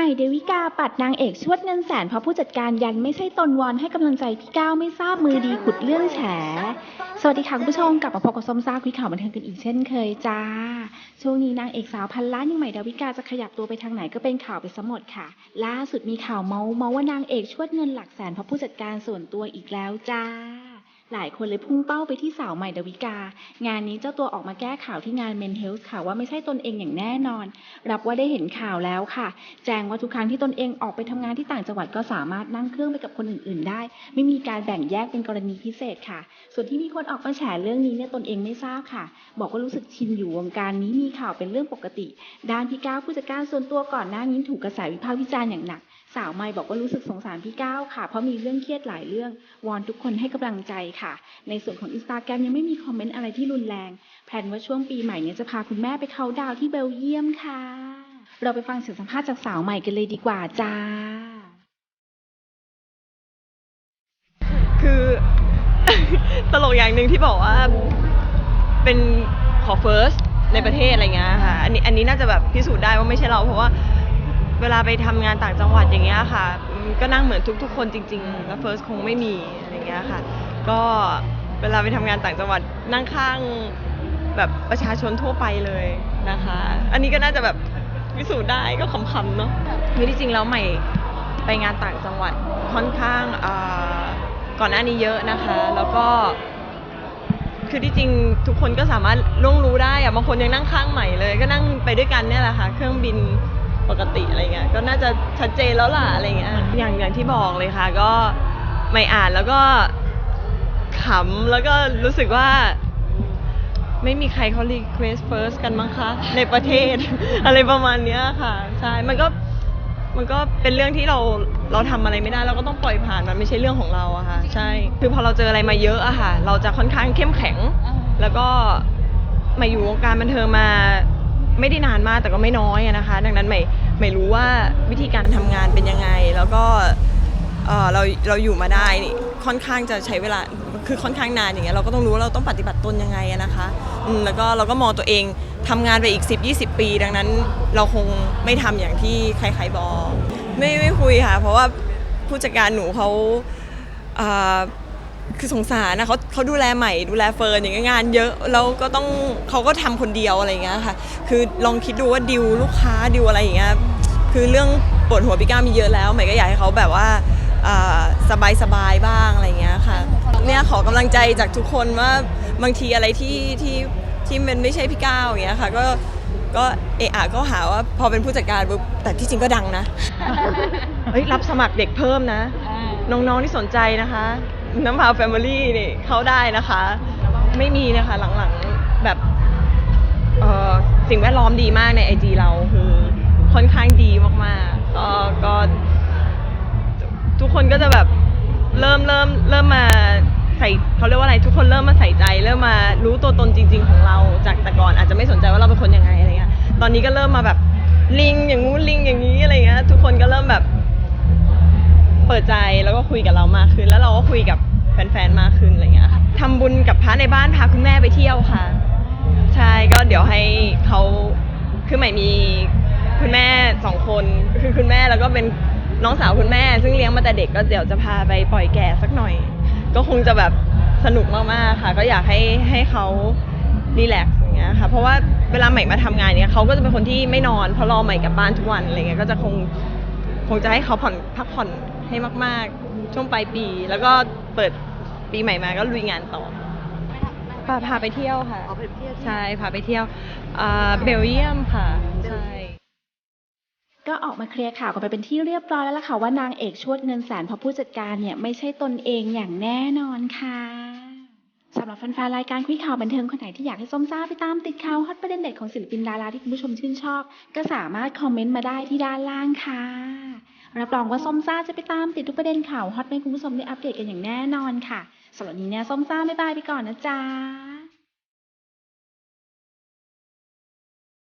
ใหม่เดวิกาปัดนางเอกชวดเงินแสนเพราะผู้จัดการยันไม่ใช่ตนวอนให้กำลังใจพี่ก้าวไม่ทราบมือดีขุดเรื่องแฉ สวัสดีค่ะคุณผู้ชมกลับมาพบกับส้มซ่าคุยข่าวบันเทิงกันอีกเช่นเคยจ้า ช่วงนี้นางเอกสาวพันล้านยังใหม่ดาวิกาจะขยับตัวไปทางไหนก็เป็นข่าวไปซะหมดค่ะ ล่าสุดมีข่าวเมาส์เมาส์ว่านางเอกชวดเงินหลักแสนเพราะผู้จัดการส่วนตัวอีกแล้วจ้า หลายคนเลยพุ่งเป้าไปที่สาวใหม่ดาวิกา งานนี้เจ้าตัวออกมาแก้ข่าวที่งาน Men Health ค่ะว่าไม่ใช่ตนเองอย่างแน่นอน รับว่าได้เห็นข่าวแล้วค่ะ แจ้งว่าทุกครั้งที่ตนเองออกไปทำงานที่ต่างจังหวัดก็สามารถนั่งเครื่องไปกับคนอื่น ๆ ได้ ไม่มีการแบ่งแยกเป็นกรณีพิเศษค่ะ ส่วนที่มีคนออกมาแฉเรื่องนี้เนี่ยตนเองไม่ทราบค่ะ บอกว่ารู้สึกชินอยู่วงการนี้มีข่าวเป็นเรื่องปกติ ด้านพี่ก้าวผู้จัดการส่วนตัวก่อนหน้านี้ถูกกระแสวิพากษ์วิจารณ์อย่างหนัก สาวไม่บอกว่ารู้สึกสงสารพี่ก้าวค่ะ เพราะมีเรื่องเครียดหลายเรื่อง วอนทุกคนให้กำลังใจค่ะ ในส่วนของอินสตาแกรมยังไม่มีคอมเมนต์อะไรที่รุนแรง แพลนว่าช่วงปีใหม่เนี้จะพาคุณแม่ไปเขาดาวที่เบลเยียมค่ะ เราไปฟังเสียงสัมภาษณ์จากสาวใหม่กันเลยดีกว่าจ้า คือตลกอย่างหนึ่งที่บอกว่าเป็นขอ first ในประเทศอะไรเงี้ยค่ะ อันนี้อันนี้น่าจะแบบพิสูจน์ได้ว่าไม่ใช่เราเพราะว่า เวลาไปทำงานต่างจังหวัดอย่างเงี้ยค่ะ ก็นั่งเหมือนทุก ๆ คนจริงๆ แล้ว first คงไม่มีอะไรเงี้ยค่ะ ก็เวลาไปทำงานต่างจังหวัดนั่งข้างแบบประชาชนทั่วไปเลยนะคะ อันนี้ก็น่าจะแบบพิสูจน์ได้ก็ขำๆเนาะคือที่จริงแล้วใหม่ไปงานต่างจังหวัดค่อนข้างก่อนหน้านี้เยอะนะคะ แล้วก็ คือที่จริงทุกคนก็สามารถล่วงรู้ได้อะบางคนยังนั่งข้างใหม่เลย ก็นั่งไปด้วยกันเนี่ยแหละค่ะ เครื่องบิน ปกติอะไรเงี้ยก็น่าจะชัดเจนแล้วล่ะอะไรเงี้ยอย่างอย่างที่บอกเลยค่ะ ก็ไม่อ่านแล้วก็ขำแล้วก็รู้สึกว่า ไม่มีใครเขา request first กันมั้งคะ ในประเทศ อะไรประมาณเนี้ยค่ะ ใช่มันก็มันก็เป็นเรื่องที่เราเราทำอะไรไม่ได้เราก็ต้องปล่อยผ่านมันไม่ใช่เรื่องของเราอะค่ะ ใช่คือพอเราเจออะไรมาเยอะอะค่ะ เราจะค่อนข้างเข้มแข็ง แล้วก็มาอยู่วงการบันเทิงมา ไม่ได้นานมากแต่ก็ไม่น้อยนะคะ ดังนั้นไม่ไม่รู้ว่าวิธีการทำงานเป็นยังไง แล้วก็เออเราเราอยู่มาได้นี่ค่อนข้างจะใช้เวลาคือค่อนข้างนานอย่างเงี้ยเราก็ต้องรู้ว่าเราต้องปฏิบัติตนยังไงอะนะคะอืมแล้วก็เราก็มองตัวเองทำงานไปอีก 10-20 ปี ดังนั้นเราคงไม่ทำอย่างที่ใครๆบอก ไม่ไม่คุยค่ะ เพราะว่าผู้จัดการหนูเขา เอ่อ คือสงสารนะเขาเขาดูแลใหม่ดูแลเฟิร์นอย่างเงี้ยงานเยอะแล้วก็ต้องเขาก็ทำคนเดียวอะไรอย่างเงี้ยค่ะ คือลองคิดดูว่าดิวลูกค้าดิวอะไรอย่างเงี้ยคือเรื่องปวดหัวพี่ก้าวมีเยอะแล้วใหม่ก็อยากให้เขาแบบว่าสบายสบายๆบ้างอะไรอย่างเงี้ยค่ะเนี่ยขอกำลังใจจากทุกคนว่าบางทีอะไรที่ที่ที่มันไม่ใช่พี่ก้าวอย่างเงี้ยค่ะก็ก็เอะอะก็หาว่าพอเป็นผู้จัดการปุ๊บแต่ที่จริงก็ดังนะ เฮ้ยรับสมัครเด็กเพิ่มนะ น้องๆที่สนใจนะคะ น้ำพาวแฟมิลี่นี่เข้าได้นะคะ ไม่มีนะคะหลังๆแบบเอ่อสิ่งแวดล้อมดีมากในไอจีเราคือค่อนข้างดีมากๆก็ก็ทุกคนก็จะแบบเริ่มเริ่มเริ่มมาใส่เขาเรียกว่าอะไรทุกคนเริ่มมาใส่ใจ เริ่มมารู้ตัวตนจริง ๆ ของเราจากแต่ก่อนอาจจะไม่สนใจว่าเราเป็นคนยังไงอะไรเงี้ยตอนนี้ก็เริ่มมาแบบลิงอย่างงู้นลิงอย่างนี้อะไรเงี้ยทุกคนก็เริ่มแบบ ใจแล้วก็คุยกับเรามากขึ้น แล้วเราก็คุยกับแฟนๆมากขึ้นอะไรเงี้ยค่ะทำบุญกับพระในบ้านพาคุณแม่ไปเที่ยวค่ะ ใช่ก็เดี๋ยวให้เขาคือใหม่มีคุณแม่สองคนคือคุณแม่แล้วก็เป็นน้องสาวคุณแม่ ซึ่งเลี้ยงมาแต่เด็กก็เดี๋ยวจะพาไปปล่อยแก่สักหน่อย ก็คงจะแบบสนุกมากๆค่ะ ก็อยากให้ให้เขารีแลกซ์อย่างเงี้ยค่ะเพราะว่าเวลาใหม่มาทำงานเนี้ยเขาก็จะเป็นคนที่ไม่นอนเพราะรอใหม่กลับบ้านทุกวันอะไรเงี้ยก็จะคง คงจะให้เขาผ่อนพักผ่อนให้มาก ๆ ช่วงปลายปี แล้วก็เปิดปีใหม่มาก็ลุยงานต่อพาพาไปเที่ยวค่ะใช่พาไปเที่ยวอ่าเบลเยียมค่ะใช่ ก็ออกมาเคลียร์ข่าวกันไปเป็นที่เรียบร้อยแล้วล่ะค่ะว่านางเอกชวดเงินแสนเพราะผู้จัดการเนี่ยไม่ใช่ตนเองอย่างแน่นอนค่ะ สำหรับแฟนๆรายการคุยข่าวบันเทิงคนไหนที่อยากให้ส้มซ่าไปตามติดข่าวฮอตประเด็นเด็ดของศิลปินดาราที่คุณผู้ชมชื่นชอบ ก็สามารถคอมเมนต์มาได้ที่ด้านล่างค่ะ รับรองว่าส้มซ่าจะไปตามติดทุกประเด็นข่าวฮอตให้คุณผู้ชมได้อัปเดตกันอย่างแน่นอนค่ะสำหรับนนี้เนี่ยส้มซ่าบ๊ายบายไปก่อนนะจ๊ะ